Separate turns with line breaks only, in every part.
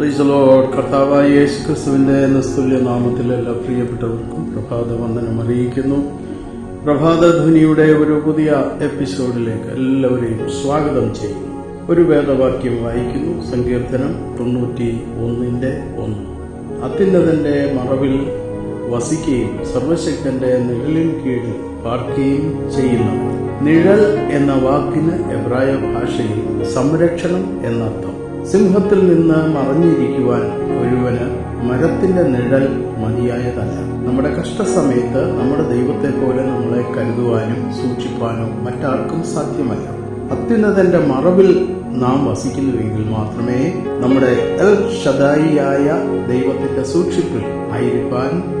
Please load കർത്താവായ യേശു ക്രിസ്തുവിന്റെ നിസ്തുല്യ നാമത്തിൽ എല്ലാ പ്രിയപ്പെട്ടവർക്കും പ്രഭാത വന്ദനം അറിയിക്കുന്നു. പ്രഭാത ധ്വനിയുടെ ഒരു പുതിയ എപ്പിസോഡിലേക്ക് എല്ലാവരെയും സ്വാഗതം ചെയ്യുന്നു. ഒരു വേദവാക്യം വായിക്കുന്നു. സങ്കീർത്തനം തൊണ്ണൂറ്റി ഒന്നിന്റെ ഒന്ന്. അത്യുന്നതന്റെ മറവിൽ വസിക്കുകയും സർവശക്തന്റെ നിഴലിൻ കീഴിൽ പാർക്കുകയും ചെയ്യുന്നു നിഴൽ എന്ന വാക്കിന് എബ്രായ ഭാഷയിൽ സംരക്ഷണം എന്നർത്ഥം. സിംഹത്തിൽ നിന്ന് മറഞ്ഞിരിക്കുവാൻ ഒരുവന് മരത്തിന്റെ നിഴൽ മതിയായതല്ല. നമ്മുടെ കഷ്ടസമയത്ത് നമ്മുടെ ദൈവത്തെ പോലെ നമ്മളെ കരുതുവാനും സൂക്ഷിപ്പാനും മറ്റാർക്കും സാധ്യമല്ല. അത്യുന്നതന്റെ മറവിൽ നാം വസിക്കുന്നുവെങ്കിൽ മാത്രമേ നമ്മുടെ എൽ ഷദായിയായ ദൈവത്തിന്റെ സൂക്ഷിപ്പിൽ ആയിരിക്കാൻ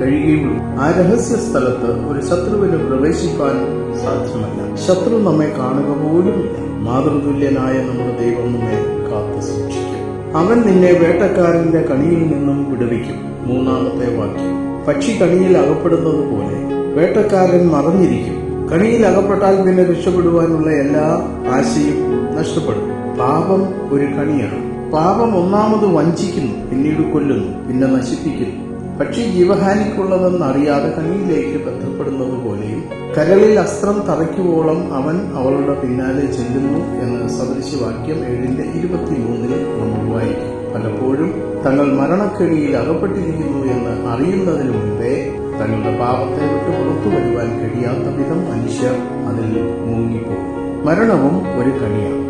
കഴിയുകയുള്ളൂ ആ രഹസ്യ സ്ഥലത്ത് ഒരു ശത്രുവിന് പ്രവേശിക്കാൻ സാധ്യമല്ല. ശത്രു നമ്മെ കാണുക പോലുമില്ല മാതൃതുല്യനായ നമ്മുടെ ദൈവം നമ്മെ കാത്തു സൂക്ഷിക്കും. അവൻ നിന്നെ വേട്ടക്കാരന്റെ കണിയിൽ നിന്നും വിടുവിക്കും. മൂന്നാമത്തെ വാക്യം. പക്ഷി കണിയിൽ അകപ്പെടുന്നത് പോലെ വേട്ടക്കാരൻ മറഞ്ഞിരിക്കും. കണിയിൽ അകപ്പെട്ടാൽ നിന്നെ രക്ഷപ്പെടുവാനുള്ള എല്ലാ ആശയും നഷ്ടപ്പെടും. പാപം ഒരു കണിയാണ്. പാപം ഒന്നാമത് വഞ്ചിക്കുന്നു പിന്നീട് കൊല്ലുന്നു പിന്നെ നശിപ്പിക്കുന്നു. പക്ഷി ജീവഹാനിക്കുള്ളതെന്ന് അറിയാതെ കണ്ണിയിലേക്ക് ബന്ധപ്പെടുന്നത് പോലെയും കരളിൽ അസ്ത്രം തറയ്ക്കുവോളം അവൻ അവളുടെ പിന്നാലെ ചെല്ലുന്നു എന്ന് സദൃശവാക്യം ഏഴിന്റെ ഇരുപത്തിമൂന്നിൽ നമ്മൾ വായിക്കും. പലപ്പോഴും തങ്ങൾ മരണക്കെണിയിൽ അകപ്പെട്ടിരിക്കുന്നു എന്ന് അറിയുന്നതിന് മുൻപേ തങ്ങളുടെ പാപത്തെ വിട്ട് പുറത്തു വരുവാൻ കഴിയാത്ത വിധം മനുഷ്യർ അതിൽ മുങ്ങിപ്പോകും. മരണവും ഒരു കണിയാണ്.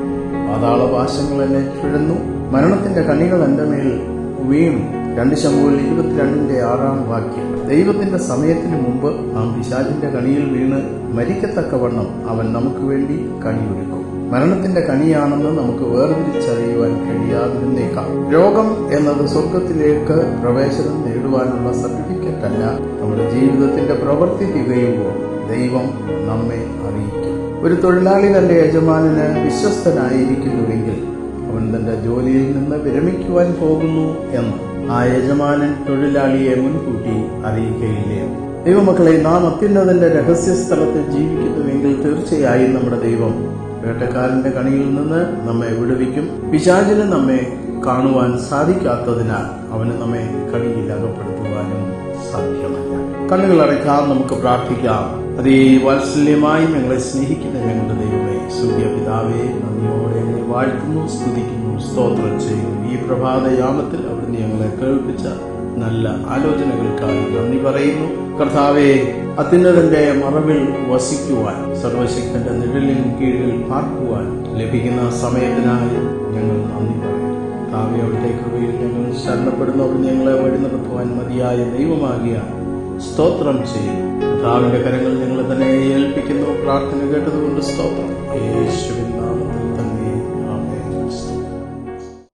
പാതാളപാശങ്ങൾ എന്നെ ചുഴന്നു. മരണത്തിന്റെ കണികൾ എന്റെ മേൽ വീണു. രണ്ട് ശമ്പുകൾ ഇരുപത്തിരണ്ടിന്റെ ആറാം വാക്യം. ദൈവത്തിന്റെ സമയത്തിന് മുമ്പ് നാം പിശാചിന്റെ കണിയിൽ വീണ് മരിക്കത്തക്കവണ്ണം അവൻ നമുക്ക് വേണ്ടി കണിയൊരുക്കും. മരണത്തിന്റെ കണിയാണെന്ന് നമുക്ക് വേർതിരിച്ചറിയുവാൻ കഴിയാതിരുന്നേക്കാം. രോഗം എന്നത് സ്വർഗത്തിലേക്ക് പ്രവേശനം നേടുവാനുള്ള സർട്ടിഫിക്കറ്റ് അല്ല നമ്മുടെ ജീവിതത്തിന്റെ പ്രവൃത്തി തികയുമ്പോൾ ദൈവം നമ്മെ അറിയിക്കും. ഒരു തൊഴിലാളി തന്റെ യജമാനന് വിശ്വസ്തനായിരിക്കുന്നുവെങ്കിൽ അവൻ തന്റെ ജോലിയിൽ നിന്ന് വിരമിക്കുവാൻ പോകുന്നു എന്ന് ആ യജമാനൻ തൊഴിലാളിയെ മുൻകൂട്ടി അറിയിക്കുകയില്ലയോ ദൈവമക്കളെ നാം അത്യുന്നതന്റെ രഹസ്യ സ്ഥലത്ത് ജീവിക്കുന്നുവെങ്കിൽ തീർച്ചയായും നമ്മുടെ ദൈവം വേട്ടക്കാരന്റെ കണിയിൽ നിന്ന് നമ്മെ വിടുവിക്കും. പിശാചിന് നമ്മെ കാണുവാൻ സാധിക്കാത്തതിനാൽ അവന് നമ്മെ കണിയിൽ അകപ്പെടുത്തുവാനും സാധ്യമല്ല. കണ്ണുകൾ അടയ്ക്കാം നമുക്ക് പ്രാർത്ഥിക്കാം. അതേ വാത്സല്യമായി ഞങ്ങളെ സ്നേഹിക്കുന്ന ഞങ്ങളുടെ ദൈവമേ സൂര്യ പിതാവേ നന്ദിയോടെ ഞങ്ങളെ വാഴ്ത്തുന്നു സ്തുതിക്കുന്നു സ്തോത്രം ചെയ്യുന്നു. ഈ പ്രഭാതയാമത്തിൽ അവിടുന്ന് ഞങ്ങളെ കേൾപ്പിച്ച നല്ല ആലോചനകൾക്കായി നന്ദി പറയുന്നു. കർത്താവെ അത്യുന്നതന്റെ മറവിൽ വസിക്കുവാൻ സർവശക്തന്റെ നിഴലിനും കീഴിൽ പാർക്കുവാൻ ലഭിക്കുന്ന സമയത്തിനായി ഞങ്ങൾ നന്ദി പറയുന്നു. കർത്താവെ അവിടുത്തെ കൃപയിൽ ഞങ്ങൾ ശരണപ്പെടുന്നു. അവിടെ ഞങ്ങളെ വഴി നടത്തുവാൻ മതിയായ ദൈവമാകിയ സ്തോത്രം ചെയ്യും കർത്താവിന്റെ കരങ്ങൾ ഞങ്ങൾ തന്നെ ഏൽപ്പിക്കുന്നു. പ്രാർത്ഥന കേട്ടതുകൊണ്ട് സ്തോത്രം. യേശുവിൻ നാമത്തിൽ